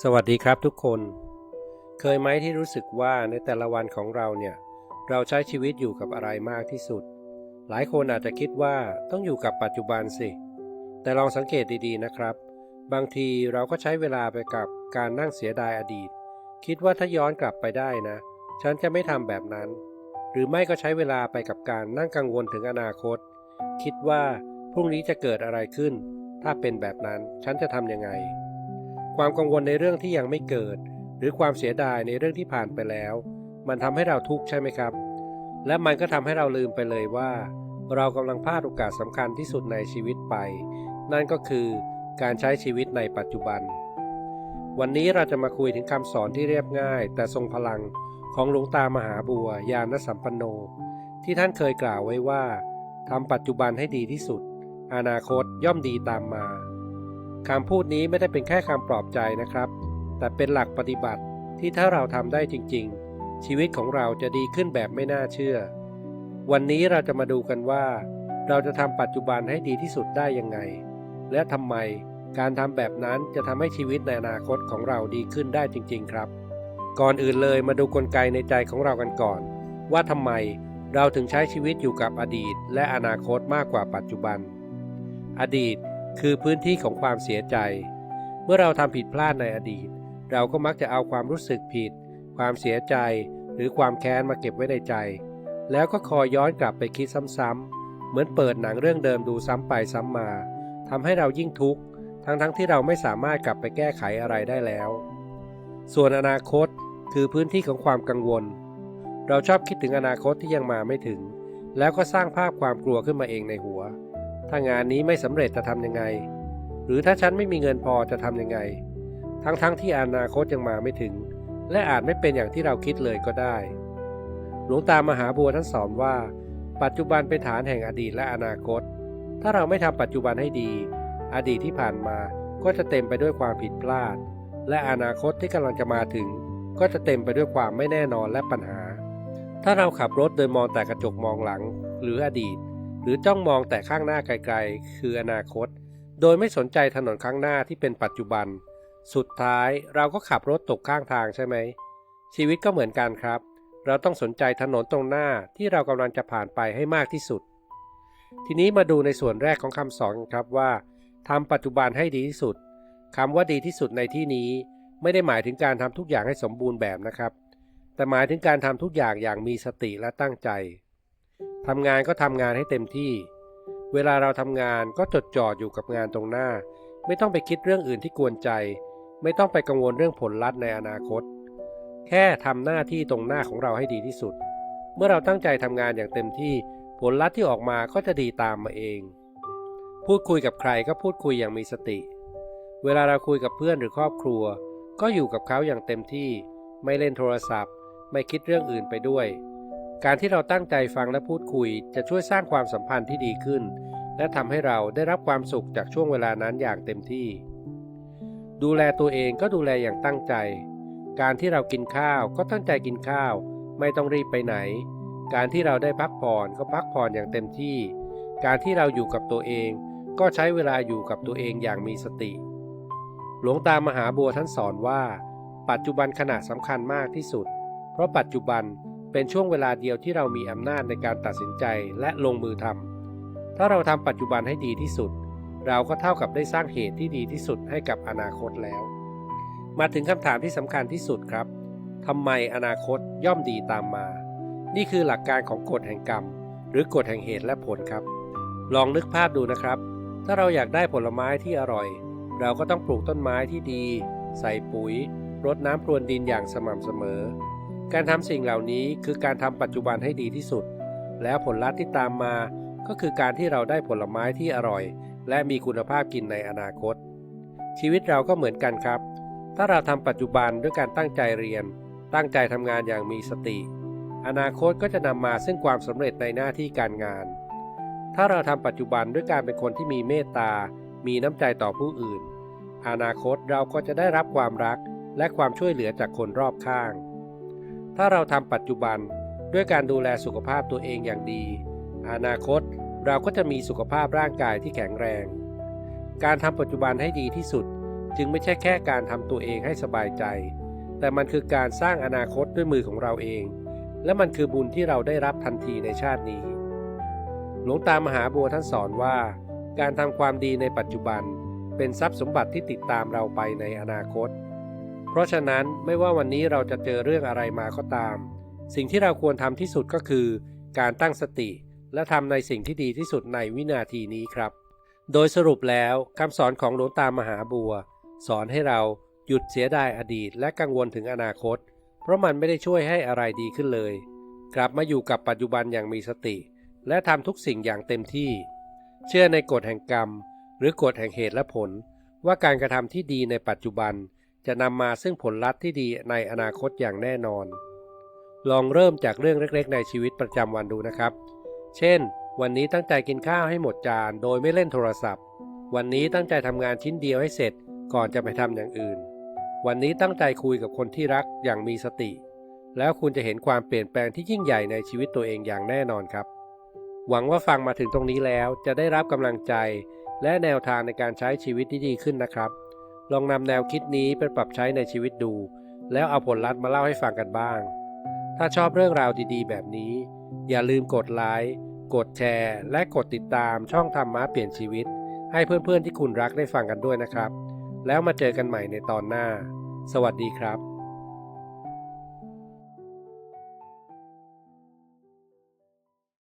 สวัสดีครับทุกคน เคยไหมที่รู้สึกว่าในแต่ละวันของเราเนี่ย เราใช้ชีวิตอยู่กับอะไรมากที่สุด หลายคนอาจจะคิดว่าต้องอยู่กับปัจจุบันสิ แต่ลองสังเกตดีๆนะครับ บางทีเราก็ใช้เวลาไปกับการนั่งเสียดายอดีต คิดว่าถ้าย้อนกลับไปได้นะ ฉันจะไม่ทำแบบนั้น หรือไม่ก็ใช้เวลาไปกับการนั่งกังวลถึงอนาคต คิดว่าพรุ่งนี้จะเกิดอะไรขึ้น ถ้าเป็นแบบนั้นฉันจะทำยังไง ความกังวลในเรื่องที่ยังไม่เกิด หรือความเสียดายในเรื่องที่ผ่านไปแล้ว มันทำให้เราทุกข์ใช่ไหมครับ และมันก็ทำให้เราลืมไปเลยว่า เรากำลังพลาดโอกาสสำคัญที่สุดในชีวิตไป นั่นก็คือการใช้ชีวิตในปัจจุบัน วันนี้เราจะมาคุยถึงคำสอนที่เรียบง่าย แต่ทรงพลังของหลวงตามหาบัวยานสัมปันโน ที่ท่านเคยกล่าวไว้ว่าทำปัจจุบันให้ดีที่สุด อนาคตย่อมดีตามมา คำพูดนี้ไม่ได้เป็นแค่คำปลอบใจนะครับ แต่เป็นหลักปฏิบัติที่ถ้าเราทำได้จริง ๆ ชีวิตของเราจะดีขึ้นแบบไม่น่าเชื่อ วันนี้เราจะมาดูกันว่า เราจะทำปัจจุบันให้ดีที่สุดได้ยังไง และทำไมการทำแบบนั้นจะทำให้ชีวิตในอนาคตของเราดีขึ้นได้จริง ๆ ครับ ก่อนอื่นเลยมาดูกลไกในใจของเรากันก่อน ว่าทำไมเราถึงใช้ชีวิตอยู่กับอดีต และอนาคตมากกว่าปัจจุบัน อดีต คือพื้นที่ของความเสียใจ เมื่อเราทำผิดพลาดในอดีต เราก็มักจะเอาความรู้สึกผิด ความเสียใจ หรือความแค้นมาเก็บไว้ในใจ แล้วก็คอยย้อนกลับไปคิดซ้ำๆ เหมือนเปิดหนังเรื่องเดิมดูซ้ำไปซ้ำมาทำให้เรายิ่งทุกข์ ทั้งๆทที่เราไม่สามารถกลับไปแก้ไขอะไรได้แล้ว ส่วนอนาคตคือพื้นที่ของความกังวล เราชอบคิดถึงอนาคตที่ยังมาไม่ถึง แล้วก็สร้างภาพความกลัวขึ้นมาเองในหัว ถ้างานนี้ไม่สำเร็จจะทำยังไง หรือถ้าฉันไม่มีเงินพอจะทำยังไง ทั้งๆทที่อนาคตยังมาไม่ถึง และอาจไม่เป็นอย่างที่เราคิดเลยก็ได้ หลวงตามหาบัวท่านสอนว่า ปัจจุบันเป็นฐานแห่งอดีตและอนาคต ถ้าเราไม่ทำปัจจุบันให้ดี อดีตที่ผ่านมาก็จะเต็มไปด้วยความผิดพลาด และอนาคตที่กำลังจะมาถึง ก็จะเต็มไปด้วยความไม่แน่นอนและปัญหา ถ้าเราขับรถโดยมองแต่กระจกมองหลัง หรืออดีต หรือจ้องมองแต่ข้างหน้าไกลๆ คืออนาคต โดยไม่สนใจถนนข้างหน้าที่เป็นปัจจุบัน สุดท้ายเราก็ขับรถตกข้างทางใช่ไหม ชีวิตก็เหมือนกันครับ เราต้องสนใจถนนตรงหน้าที่เรากำลังจะผ่านไปให้มากที่สุด ทีนี้มาดูในส่วนแรกของคำสอนครับว่าทำปัจจุบันให้ดีที่สุดคำว่าดีที่สุดในที่นี้ ไม่ได้หมายถึงการทำทุกอย่างให้สมบูรณ์แบบนะครับ แต่หมายถึงการทำทุกอย่างอย่างมีสติและตั้งใจ ทำงานก็ทำงานให้เต็มที่ เวลาเราทำงานก็จดจ่ออยู่กับงานตรงหน้า ไม่ต้องไปคิดเรื่องอื่นที่กวนใจ ไม่ต้องไปกังวลเรื่องผลลัพธ์ในอนาคต แค่ทำหน้าที่ตรงหน้าของเราให้ดีที่สุด เมื่อเราตั้งใจทำงานอย่างเต็มที่ ผลลัพธ์ที่ออกมาก็จะดีตามมาเอง พูดคุยกับใครก็พูดคุยอย่างมีสติ เวลาเราคุยกับเพื่อนหรือครอบครัว ก็อยู่กับเขาอย่างเต็มที่ ไม่เล่นโทรศัพท์ ไม่คิดเรื่องอื่นไปด้วย การที่เราตั้งใจฟังและพูดคุย จะช่วยสร้างความสัมพันธ์ที่ดีขึ้น และทำให้เราได้รับความสุขจากช่วงเวลานั้นอย่างเต็มที่ ดูแลตัวเองก็ดูแลอย่างตั้งใจ การที่เรากินข้าวก็ตั้งใจกินข้าว ไม่ต้องรีบไปไหน การที่เราได้พักผ่อนก็พักผ่อนอย่างเต็มที่ การที่เราอยู่กับตัวเอง ก็ใช้เวลาอยู่กับตัวเองอย่างมีสติ หลวงตามหาบัวท่านสอนว่า ปัจจุบันขณะสำคัญมากที่สุด เพราะปัจจุบัน เป็นช่วงเวลาเดียวที่เรามีอำนาจในการตัดสินใจและลงมือทำถ้าเราทำปัจจุบันให้ดีที่สุด เราก็เท่ากับได้สร้างเหตุที่ดีที่สุดให้กับอนาคตแล้ว มาถึงคำถามที่สำคัญที่สุดครับทำไมอนาคตย่อมดีตามมา นี่คือหลักการของกฎแห่งกรรม หรือกฎแห่งเหตุและผลครับ ลองนึกภาพดูนะครับ ถ้าเราอยากได้ผลไม้ที่อร่อย เราก็ต้องปลูกต้นไม้ที่ดี ใส่ปุ๋ยรดน้ำพรวนดินอย่างสม่ำเสมอ การทำสิ่งเหล่านี้คือการทำปัจจุบันให้ดีที่สุด แล้วผลลัพธ์ที่ตามมาก็คือการที่เราได้ผลไม้ที่อร่อย และมีคุณภาพกินในอนาคต ชีวิตเราก็เหมือนกันครับ ถ้าเราทำปัจจุบันด้วยการตั้งใจเรียน ตั้งใจทำงานอย่างมีสติ อนาคตก็จะนำมาซึ่งความสำเร็จในหน้าที่การงาน ถ้าเราทำปัจจุบันด้วยการเป็นคนที่มีเมตตา มีน้ำใจต่อผู้อื่น อนาคตเราก็จะได้รับความรักและความช่วยเหลือจากคนรอบข้าง ถ้าเราทำปัจจุบันด้วยการดูแลสุขภาพตัวเองอย่างดี อนาคตเราก็จะมีสุขภาพร่างกายที่แข็งแรง การทำปัจจุบันให้ดีที่สุด จึงไม่ใช่แค่การทำตัวเองให้สบายใจ แต่มันคือการสร้างอนาคตด้วยมือของเราเอง และมันคือบุญที่เราได้รับทันทีในชาตินี้ หลวงตามหาบัวท่านสอนว่า การทำความดีในปัจจุบัน เป็นทรัพย์สมบัติที่ติดตามเราไปในอนาคต เพราะฉะนั้นไม่ว่าวันนี้เราจะเจอเรื่องอะไรมาก็ตาม สิ่งที่เราควรทำที่สุดก็คือ การตั้งสติ และทำในสิ่งที่ดีที่สุดในวินาทีนี้ครับ โดยสรุปแล้วคำสอนของหลวงตามหาบัว สอนให้เราหยุดเสียดายอดีต และกังวลถึงอนาคต เพราะมันไม่ได้ช่วยให้อะไรดีขึ้นเลย กลับมาอยู่กับปัจจุบันอย่างมีสติ และทำทุกสิ่งอย่างเต็มที่ เชื่อในกฎแห่งกรรม หรือกฎแห่งเหตุและผล ว่าการกระทำที่ดีในปัจจุบัน จะนำมาซึ่งผลลัพธ์ที่ดีในอนาคตอย่างแน่นอน ลองเริ่มจากเรื่องเล็กๆ ในชีวิตประจำวันดูนะครับ เช่น วันนี้ตั้งใจกินข้าวให้หมดจานโดยไม่เล่นโทรศัพท์ วันนี้ตั้งใจทำงานชิ้นเดียวให้เสร็จก่อนจะไปทำอย่างอื่น วันนี้ตั้งใจคุยกับคนที่รักอย่างมีสติ แล้วคุณจะเห็นความเปลี่ยนแปลงที่ยิ่งใหญ่ในชีวิตตัวเองอย่างแน่นอนครับ หวังว่าฟังมาถึงตรงนี้แล้วจะได้รับกำลังใจ และแนวทางในการใช้ชีวิตที่ดีขึ้นนะครับ ลองนำแนวคิดนี้ไปปรับใช้ในชีวิตดู แล้วเอาผลลัพธ์มาเล่าให้ฟังกันบ้าง ถ้าชอบเรื่องราวดีๆ แบบนี้ อย่าลืมกดไลค์กดแชร์ และกดติดตามช่องธรรมะเปลี่ยนชีวิต ให้เพื่อนๆที่คุณรักได้ฟังกันด้วยนะครับ แล้วมาเจอกันใหม่ในตอนหน้า สวัสดีครับ